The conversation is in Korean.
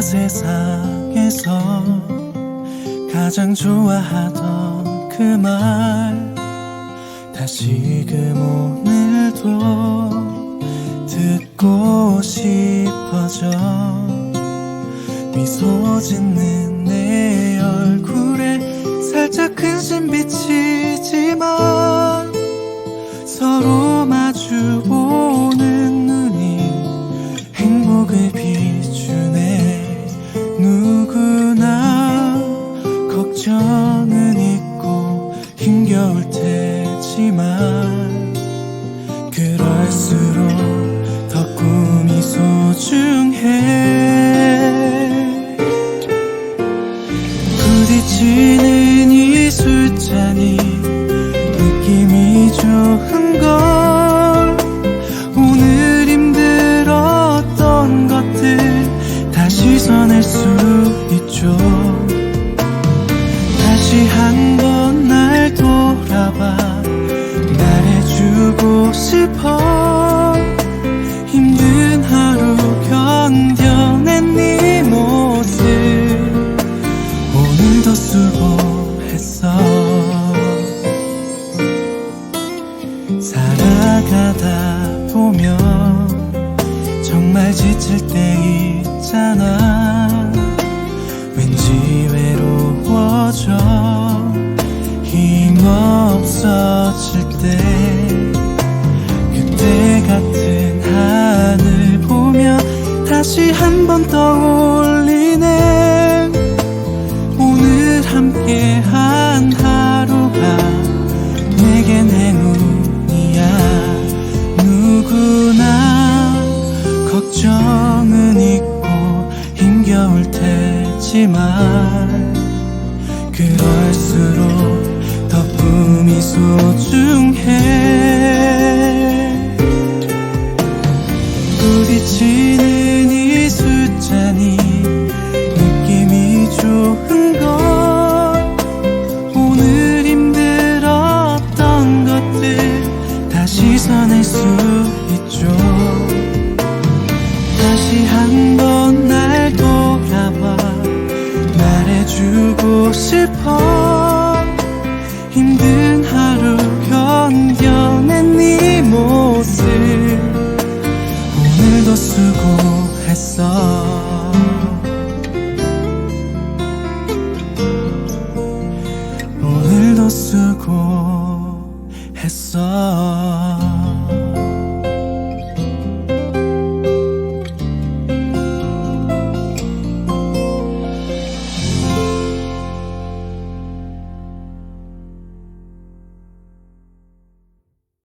세상에서 가장 좋아하던 그 말. 다시금 오늘도 듣고 싶어져. 미소 짓는 내 얼굴에 살짝 근심 비치지만 서로 마 정은 있고 힘겨울 테지만 그럴수록 더 꿈이 소중해. 부딪히는 이 술잔이 느낌이 좋은 다시 한 번 날 돌아봐. 말해주고 싶어. 힘든 하루 견뎌낸 네 모습. 오늘도 수고했어. 살아가다 보면 정말 지칠 때있 없어질 때 그때 같은 하늘 보며 다시 한 번 떠올리네. 오늘 함께한 하루가 내겐 행운이야. 누구나 걱정은 있고 힘겨울 테지만 그럴수록 더 꿈이 소중해. 부딪히는 이 술잔이 느낌이 좋은 걸 오늘 힘들었던 것들 다시 써낼 수 있죠. 다시 한번 날 돌아봐 말해주고 싶어 힘든 하루 견뎌낸 네 모습 오늘도 수고했어. 오늘도 수고했어